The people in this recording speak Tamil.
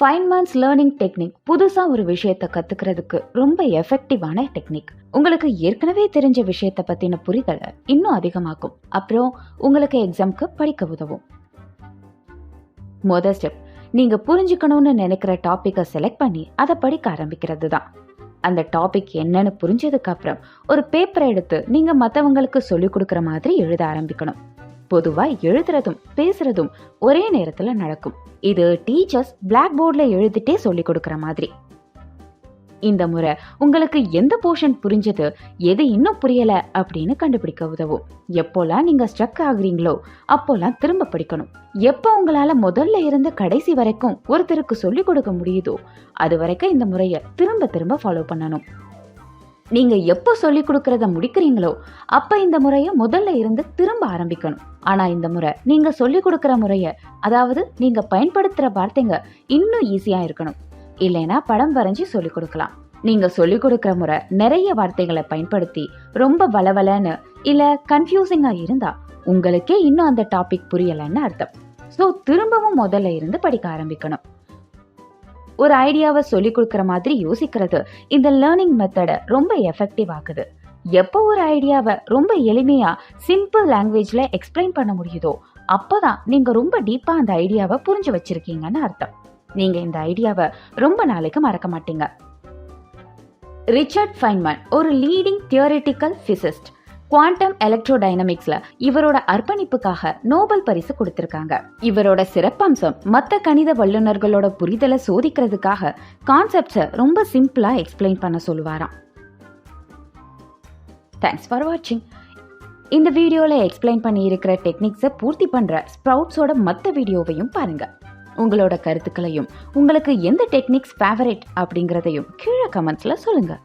ஃபைன்மேன்ஸ் லேர்னிங் டெக்னிக் புதுசா ஒரு விஷயத்தை கத்துக்கிறதுக்கு ரொம்ப எஃபெக்டிவான டெக்னிக் உங்களுக்கு ஏற்கனவே தெரிஞ்ச விஷயத்தை பத்தின புரிதலை இன்னும் அதிகமாக்கும். அப்புறம் உங்களுக்கு எக்ஸாம்க்கு படிக்க உதவும். மொதல் ஸ்டெப் நீங்க புரிஞ்சுக்கணும்னு நினைக்கிற டாப்பிக்கை செலக்ட் பண்ணி அதை படிக்க ஆரம்பிக்கிறது தான் அந்த டாபிக் என்னன்னு புரிஞ்சதுக்கு அப்புறம் ஒரு பேப்பரை எடுத்து நீங்க மற்றவங்களுக்கு சொல்லிக் கொடுக்குற மாதிரி எழுத ஆரம்பிக்கணும். பொதுவாக எழுதுறதும் பேசுறதும் ஒரே நேரத்தில் நடக்கும். இது டீச்சர்ஸ் பிளாக் போர்டில் எழுதிட்டே சொல்லி கொடுக்குற மாதிரி. இந்த முறை உங்களுக்கு எந்த போர்ஷன் புரிஞ்சது எது இன்னும் புரியல அப்படின்னு கண்டுபிடிக்க உதவும். எப்போல்லாம் நீங்க ஸ்ட்ரக் ஆகுறீங்களோ அப்போல்லாம் திரும்ப படிக்கணும். எப்போ உங்களால முதல்ல இருந்து கடைசி வரைக்கும் ஒருத்தருக்கு சொல்லிக் கொடுக்க முடியுதோ அது வரைக்கும் இந்த முறையை திரும்ப திரும்ப ஃபாலோ பண்ணணும். நீங்கள் எப்போ சொல்லிக் கொடுக்கறத முடிக்கிறீங்களோ அப்போ இந்த முறையை முதல்ல இருந்து திரும்ப ஆரம்பிக்கணும். ஆனால் இந்த முறை நீங்கள் சொல்லிக் கொடுக்குற முறையை அதாவது நீங்கள் பயன்படுத்துகிற வார்த்தைங்க இன்னும் ஈஸியாக இருக்கணும். இல்லைன்னா படம் வரைஞ்சி சொல்லிக் கொடுக்கலாம். நீங்கள் சொல்லிக் கொடுக்குற முறை நிறைய வார்த்தைகளை பயன்படுத்தி ரொம்ப வளவலன்னு இல்லை கன்ஃபியூசிங்காக இருந்தால் உங்களுக்கே இன்னும் அந்த டாபிக் புரியலைன்னு அர்த்தம். ஸோ திரும்பவும் முதல்ல இருந்து படிக்க ஆரம்பிக்கணும். ஒரு ஐடியாவை சொல்லி கொடுக்குற மாதிரி யோசிக்கிறது. இந்த லேர்னிங் மெத்தடை ரொம்ப எஃபெக்டிவ் ஆகுது எப்போ ஒரு ஐடியாவை ரொம்ப எளிமையாக சிம்பிள் லாங்குவேஜில் எக்ஸ்பிளைன் பண்ண முடியுதோ அப்பதான் நீங்கள் ரொம்ப டீப்பாக அந்த ஐடியாவை புரிஞ்சு வச்சுருக்கீங்கன்னு அர்த்தம். நீங்கள் இந்த ஐடியாவை ரொம்ப நாளைக்கு மறக்க மாட்டீங்க. ரிச்சர்ட் ஃபைன்மன் ஒரு லீடிங் தியோரிட்டிக்கல் ஃபிசிஸ்ட் குவாண்டம் எலக்ட்ரோடைனமிக்ஸ்ல இவரோட அர்ப்பணிப்புக்காக நோபல் பரிசு கொடுத்திருக்காங்க. இவரோட சிறப்பம்சம் மத்த கணித வல்லுநர்களோட புரிதலை சோதிக்கிறதுக்காக கான்செப்ட்ஸை ரொம்ப சிம்பிளா எக்ஸ்பிளைன் பண்ண சொல்லுவாராம். தேங்க்ஸ் ஃபார் வாட்சிங் இந்த வீடியோவில் எக்ஸ்பிளைன் பண்ணி இருக்கிற டெக்னிக்ஸை பூர்த்தி பண்ணுற ஸ்ப்ரவுட்ஸோட மற்ற வீடியோவையும் பாருங்கள் உங்களோட கருத்துக்களையும் உங்களுக்கு எந்த டெக்னிக்ஸ் ஃபேவரட் அப்படிங்கிறதையும் கீழே கமெண்ட்ஸில் சொல்லுங்கள்